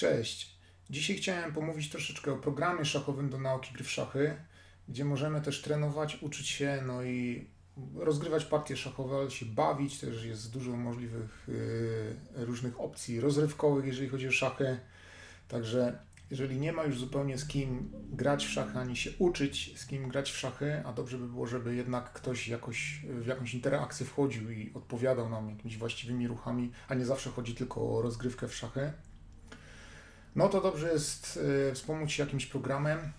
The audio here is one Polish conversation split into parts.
Cześć. Dzisiaj chciałem pomówić troszeczkę o programie szachowym do nauki gry w szachy, gdzie możemy też trenować, uczyć się, no i rozgrywać partie szachowe, ale się bawić. Też jest dużo możliwych yy, różnych opcji rozrywkowych, jeżeli chodzi o szachy. Także jeżeli nie ma już zupełnie z kim grać w szachy, ani się uczyć z kim grać w szachy, a dobrze by było, żeby jednak ktoś jakoś w jakąś interakcję wchodził i odpowiadał nam jakimiś właściwymi ruchami, a nie zawsze chodzi tylko o rozgrywkę w szachy, no to dobrze jest y, wspomóc się jakimś programem.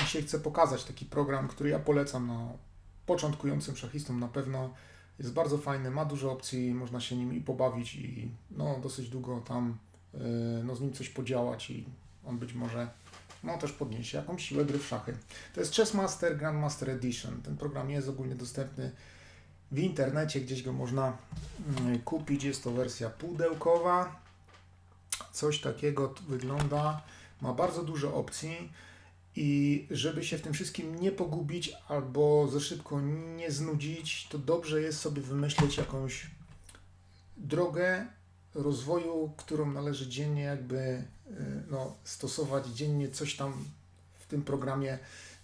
Dzisiaj chcę pokazać taki program, który ja polecam no, początkującym szachistom na pewno. Jest bardzo fajny, ma dużo opcji, można się nim i pobawić i no, dosyć długo tam y, no, z nim coś podziałać i on być może no, też podniesie jakąś siłę gry w szachy. To jest Chessmaster Grandmaster Edition. Ten program jest ogólnie dostępny w internecie, gdzieś go można mm, kupić. Jest to wersja pudełkowa. Coś takiego wygląda. Ma bardzo dużo opcji. I żeby się w tym wszystkim nie pogubić albo za szybko nie znudzić, to dobrze jest sobie wymyśleć jakąś drogę rozwoju, którą należy dziennie jakby y, no, stosować, dziennie coś tam w tym programie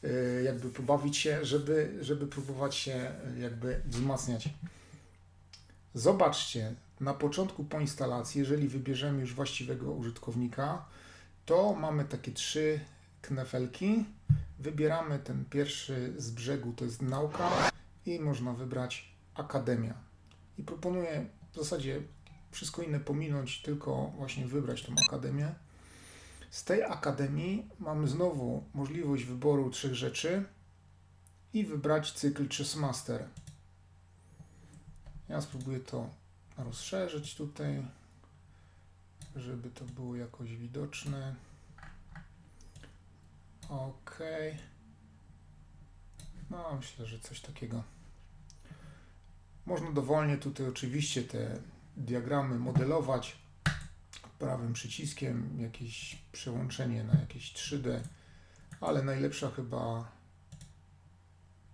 y, jakby pobawić się, żeby, żeby próbować się jakby wzmacniać. Zobaczcie, na początku po instalacji, jeżeli wybierzemy już właściwego użytkownika, to mamy takie trzy knefelki. Wybieramy ten pierwszy z brzegu, to jest nauka i można wybrać akademia. I proponuję w zasadzie wszystko inne pominąć, tylko właśnie wybrać tą akademię. Z tej akademii mamy znowu możliwość wyboru trzech rzeczy i wybrać cykl Chessmaster. Ja spróbuję to rozszerzyć tutaj, żeby to było jakoś widoczne. Ok. No, myślę, że coś takiego. Można dowolnie tutaj oczywiście te diagramy modelować prawym przyciskiem, jakieś przełączenie na jakieś 3D, ale najlepsza chyba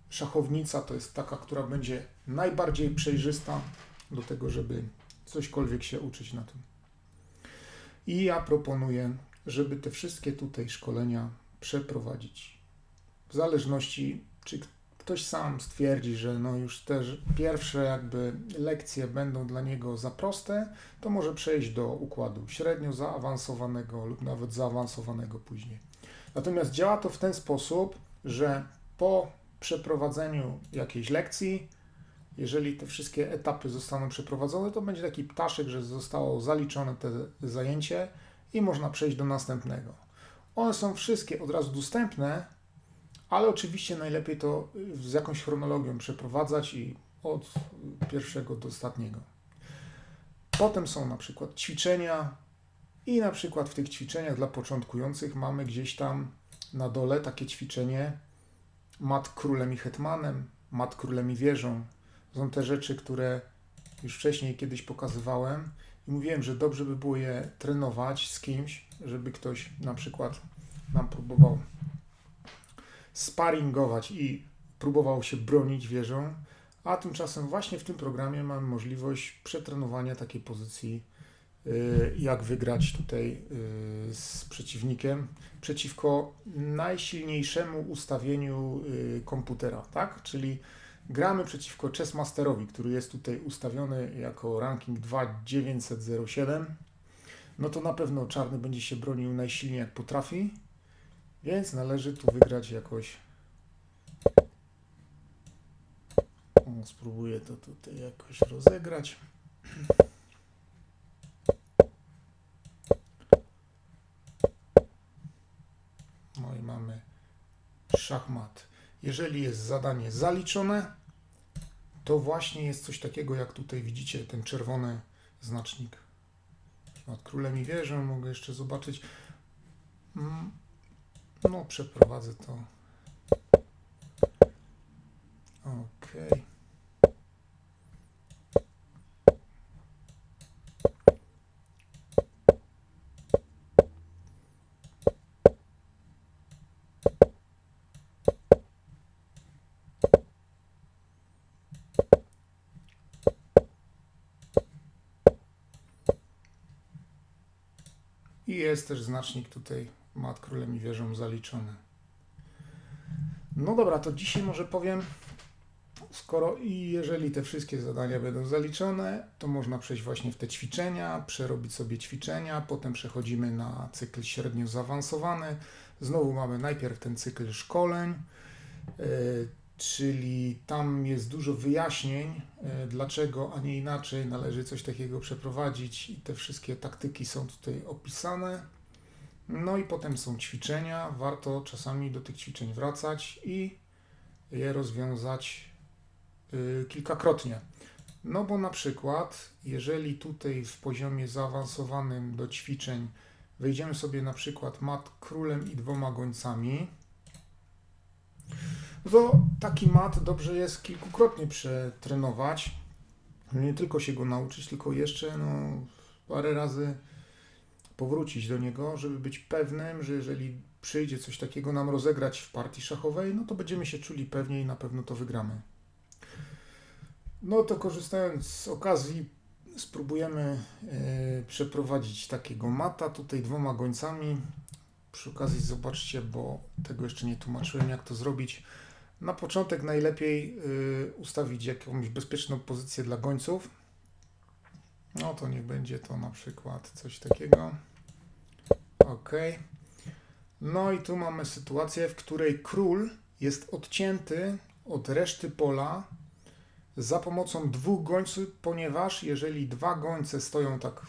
szachownica to jest taka, która będzie najbardziej przejrzysta do tego, żeby cośkolwiek się uczyć na tym. I ja proponuję, żeby te wszystkie tutaj szkolenia przeprowadzić. W zależności, czy ktoś sam stwierdzi, że no już te pierwsze jakby lekcje będą dla niego za proste, to może przejść do układu średnio zaawansowanego lub nawet zaawansowanego później. Natomiast działa to w ten sposób, że po przeprowadzeniu jakiejś lekcji, jeżeli te wszystkie etapy zostaną przeprowadzone, to będzie taki ptaszek, że zostało zaliczone te zajęcie i można przejść do następnego. One są wszystkie od razu dostępne, ale oczywiście najlepiej to z jakąś chronologią przeprowadzać i od pierwszego do ostatniego. Potem są na przykład ćwiczenia i na przykład w tych ćwiczeniach dla początkujących mamy gdzieś tam na dole takie ćwiczenie mat królem i hetmanem, mat królem i wieżą. Są te rzeczy, które już wcześniej kiedyś pokazywałem i mówiłem, że dobrze by było je trenować z kimś, żeby ktoś na przykład nam próbował sparingować i próbował się bronić wieżą, a tymczasem właśnie w tym programie mamy możliwość przetrenowania takiej pozycji, y, jak wygrać tutaj y, z przeciwnikiem przeciwko najsilniejszemu ustawieniu y, komputera, tak? Czyli gramy przeciwko Chessmasterowi, który jest tutaj ustawiony jako ranking 2907. No to na pewno czarny będzie się bronił najsilniej jak potrafi więc należy tu wygrać jakoś. Spróbuję to tutaj jakoś rozegrać. No i mamy szachmat. Jeżeli jest zadanie zaliczone, to właśnie jest coś takiego, jak tutaj widzicie, ten czerwony znacznik. Nad królem i wieżą mogę jeszcze zobaczyć. Mm, no, przeprowadzę to. Ok. I jest też znacznik tutaj mat królem i wieżą zaliczony. No dobra, to dzisiaj może powiem, skoro i jeżeli te wszystkie zadania będą zaliczone, to można przejść właśnie w te ćwiczenia, przerobić sobie ćwiczenia, potem przechodzimy na cykl średnio zaawansowany. Znowu mamy najpierw ten cykl szkoleń, y, czyli tam jest dużo wyjaśnień, y, dlaczego, a nie inaczej należy coś takiego przeprowadzić i te wszystkie taktyki są tutaj opisane. No i potem są ćwiczenia, warto czasami do tych ćwiczeń wracać i je rozwiązać y, kilkakrotnie. No bo na przykład, jeżeli tutaj w poziomie zaawansowanym do ćwiczeń wejdziemy sobie na przykład mat królem i dwoma gońcami, to taki mat dobrze jest kilkukrotnie przetrenować. Nie tylko się go nauczyć, tylko jeszcze no, parę razy powrócić do niego, żeby być pewnym, że jeżeli przyjdzie coś takiego nam rozegrać w partii szachowej, no to będziemy się czuli pewniej i na pewno to wygramy. No to korzystając z okazji, spróbujemy e, przeprowadzić takiego mata tutaj dwoma gońcami. Przy okazji zobaczcie, bo tego jeszcze nie tłumaczyłem, jak to zrobić. Na początek najlepiej e, ustawić jakąś bezpieczną pozycję dla gońców. No to niech będzie to na przykład coś takiego. Ok. No i tu mamy sytuację, w której król jest odcięty od reszty pola za pomocą dwóch gońców, ponieważ jeżeli dwa gońce stoją tak,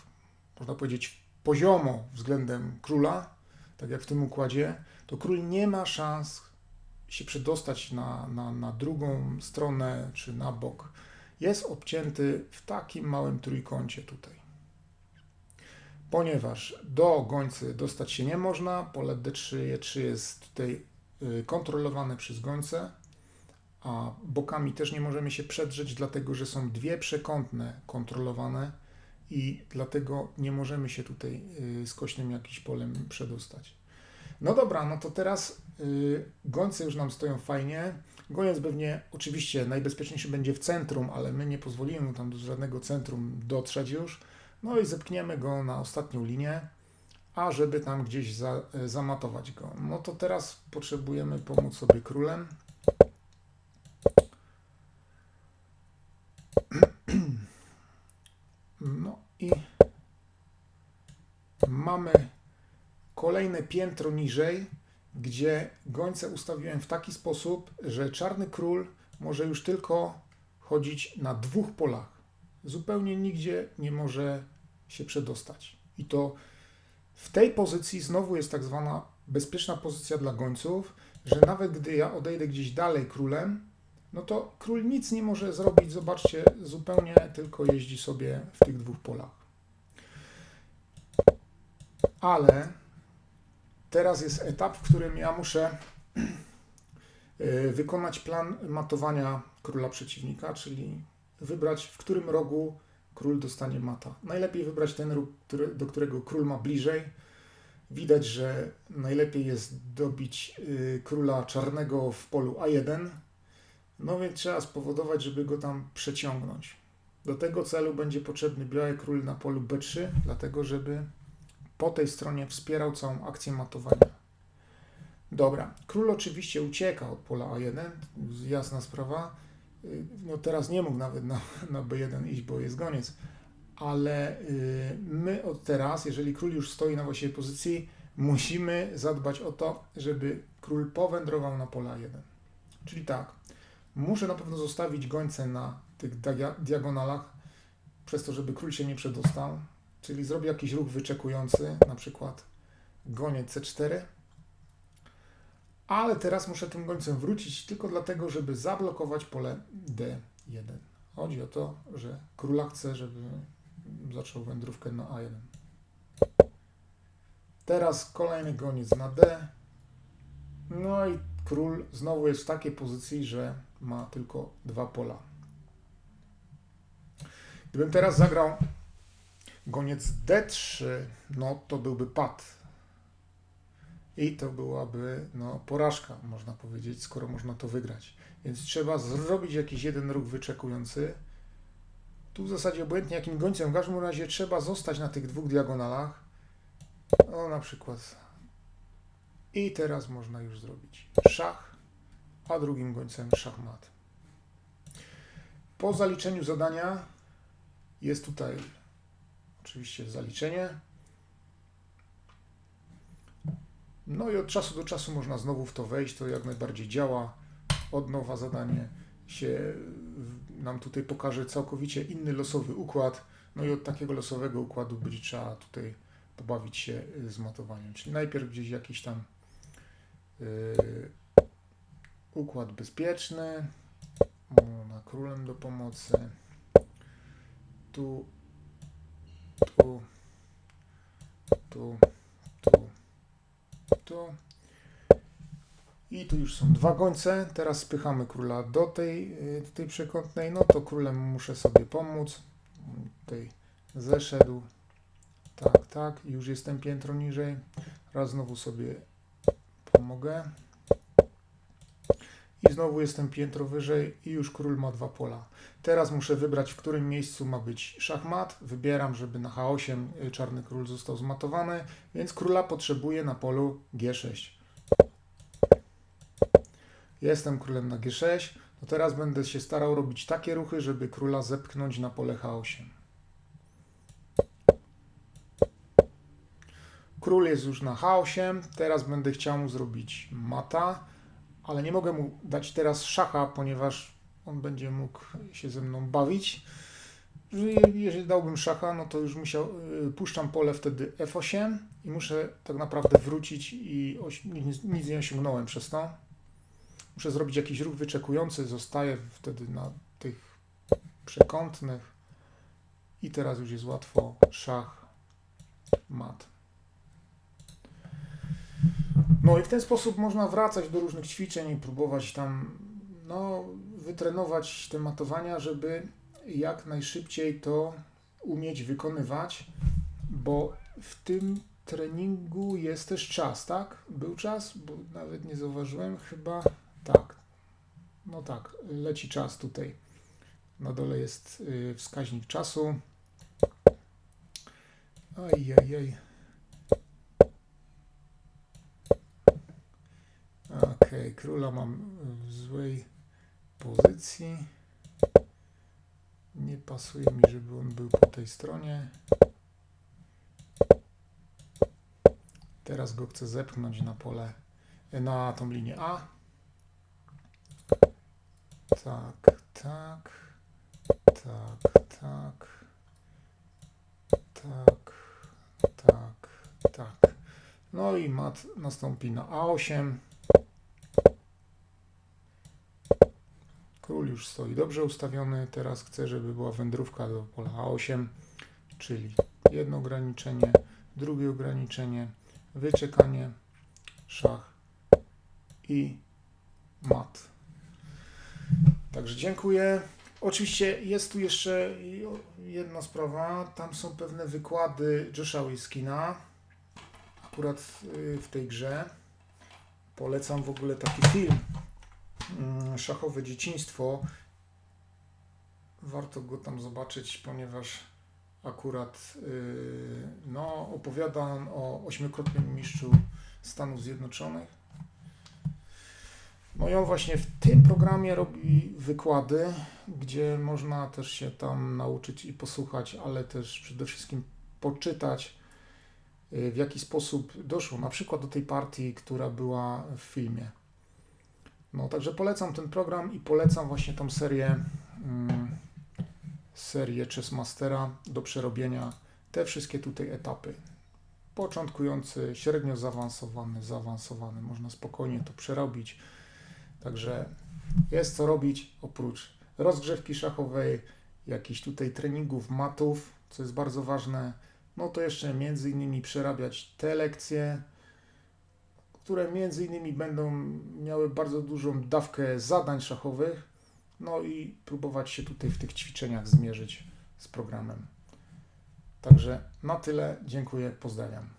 można powiedzieć, poziomo względem króla, tak jak w tym układzie, to król nie ma szans się przedostać na, na, na drugą stronę czy na bok. Jest obcięty w takim małym trójkącie tutaj. Ponieważ do gońcy dostać się nie można, pole D3, E3 jest tutaj y, kontrolowane przez gońce, a bokami też nie możemy się przedrzeć, dlatego że są dwie przekątne kontrolowane i dlatego nie możemy się tutaj y, skośnym jakimś polem przedostać. No dobra, no to teraz yy, gońce już nam stoją fajnie. Goniec pewnie, oczywiście najbezpieczniejszy będzie w centrum, ale my nie pozwolimy mu tam do żadnego centrum dotrzeć już. No i zepchniemy go na ostatnią linię, a żeby tam gdzieś za, y, zamatować go. No to teraz potrzebujemy pomóc sobie królem. No i mamy kolejne piętro niżej, gdzie gońce ustawiłem w taki sposób, że czarny król może już tylko chodzić na dwóch polach. Zupełnie nigdzie nie może się przedostać. I to w tej pozycji znowu jest tak zwana bezpieczna pozycja dla gońców, że nawet gdy ja odejdę gdzieś dalej królem, no to król nic nie może zrobić. Zobaczcie, zupełnie tylko jeździ sobie w tych dwóch polach. Ale teraz jest etap, w którym ja muszę y, wykonać plan matowania króla przeciwnika, czyli wybrać, w którym rogu król dostanie mata. Najlepiej wybrać ten róg, do którego król ma bliżej. Widać, że najlepiej jest dobić y, króla czarnego w polu A1. No więc trzeba spowodować, żeby go tam przeciągnąć. Do tego celu będzie potrzebny biały król na polu B3, dlatego żeby po tej stronie wspierał całą akcję matowania. Dobra, król oczywiście ucieka od pola A1, jasna sprawa. No teraz nie mógł nawet na, na B1 iść, bo jest goniec, ale y, my od teraz, jeżeli król już stoi na właściwej pozycji, musimy zadbać o to, żeby król powędrował na pola 1. Czyli tak, muszę na pewno zostawić gońce na tych diagonalach, przez to, żeby król się nie przedostał, czyli zrobię jakiś ruch wyczekujący, na przykład goniec C4, ale teraz muszę tym gońcem wrócić tylko dlatego, żeby zablokować pole D1. Chodzi o to, że króla chce, żeby zaczął wędrówkę na A1. Teraz kolejny goniec na D. No i król znowu jest w takiej pozycji, że ma tylko dwa pola. Gdybym teraz zagrał goniec D3, no to byłby pad. I to byłaby no, porażka, można powiedzieć, skoro można to wygrać. Więc trzeba zrobić jakiś jeden ruch wyczekujący. Tu w zasadzie obojętnie jakim gońcem, w każdym razie trzeba zostać na tych dwóch diagonalach. No na przykład. I teraz można już zrobić szach, a drugim końcem szachmat. Po zaliczeniu zadania jest tutaj oczywiście zaliczenie. No i od czasu do czasu można znowu w to wejść, to jak najbardziej działa. Od nowa zadanie się nam tutaj pokaże całkowicie inny losowy układ. No i od takiego losowego układu będzie trzeba tutaj pobawić się z matowaniem. Czyli najpierw gdzieś jakiś tam y, układ bezpieczny, na królem do pomocy, tu, tu, tu, tu, tu. I tu już są dwa gońce. Teraz spychamy króla do tej, y, do tej przekątnej. No to królem muszę sobie pomóc. Tutaj zeszedł. Tak, tak. Już jestem piętro niżej. Raz znowu sobie pomogę. I znowu jestem piętro wyżej i już król ma dwa pola. Teraz muszę wybrać, w którym miejscu ma być szachmat. Wybieram, żeby na H8 y, czarny król został zmatowany, więc króla potrzebuję na polu G6. Jestem królem na G6. No teraz będę się starał robić takie ruchy, żeby króla zepchnąć na pole H8. Król jest już na H8. Teraz będę chciał mu zrobić mata, ale nie mogę mu dać teraz szacha, ponieważ on będzie mógł się ze mną bawić. Jeżeli- dałbym szacha, no to już musiał, y, puszczam pole wtedy F8 i muszę tak naprawdę wrócić i nic, nic nie osiągnąłem przez to. Muszę zrobić jakiś ruch wyczekujący, zostaję wtedy na tych przekątnych i teraz już jest łatwo szach, mat. No i w ten sposób można wracać do różnych ćwiczeń i próbować tam no, wytrenować te matowania, żeby jak najszybciej to umieć wykonywać, bo w tym treningu jest też czas, tak? Był czas, bo nawet nie zauważyłem, chyba tak. No tak, leci czas tutaj. Na dole jest y, wskaźnik czasu. Ajajaj. Okej, króla mam w złej pozycji. Nie pasuje mi, żeby on był po tej stronie. Teraz go chcę zepchnąć na pole, na tą linię A. Tak, tak, tak, tak, tak, tak, tak. No i mat nastąpi na A8. Król już stoi dobrze ustawiony. Teraz chcę, żeby była wędrówka do pola A8, czyli jedno ograniczenie, drugie ograniczenie, wyczekanie, szach i mat. Także dziękuję. Oczywiście jest tu jeszcze jedna sprawa. Tam są pewne wykłady Josha Wiskina. Akurat y, w tej grze. Polecam w ogóle taki film. Mm, Szachowe dzieciństwo. Warto go tam zobaczyć, ponieważ akurat y, no, opowiada on o ośmiokrotnym mistrzu Stanów Zjednoczonych. No i on właśnie w tym programie robi wykłady, gdzie można też się tam nauczyć i posłuchać, ale też przede wszystkim poczytać, y, w jaki sposób doszło na przykład do tej partii, która była w filmie. No także polecam ten program i polecam właśnie tą serię, mm, serię Chessmastera do przerobienia. Te wszystkie tutaj etapy. Początkujący, średnio zaawansowany, zaawansowany. Można spokojnie to przerobić. Także jest co robić oprócz rozgrzewki szachowej, jakichś tutaj treningów matów, co jest bardzo ważne. No to jeszcze między innymi przerabiać te lekcje, które między innymi będą miały bardzo dużą dawkę zadań szachowych. No i próbować się tutaj w tych ćwiczeniach zmierzyć z programem. Także na tyle. Dziękuję. Pozdrawiam.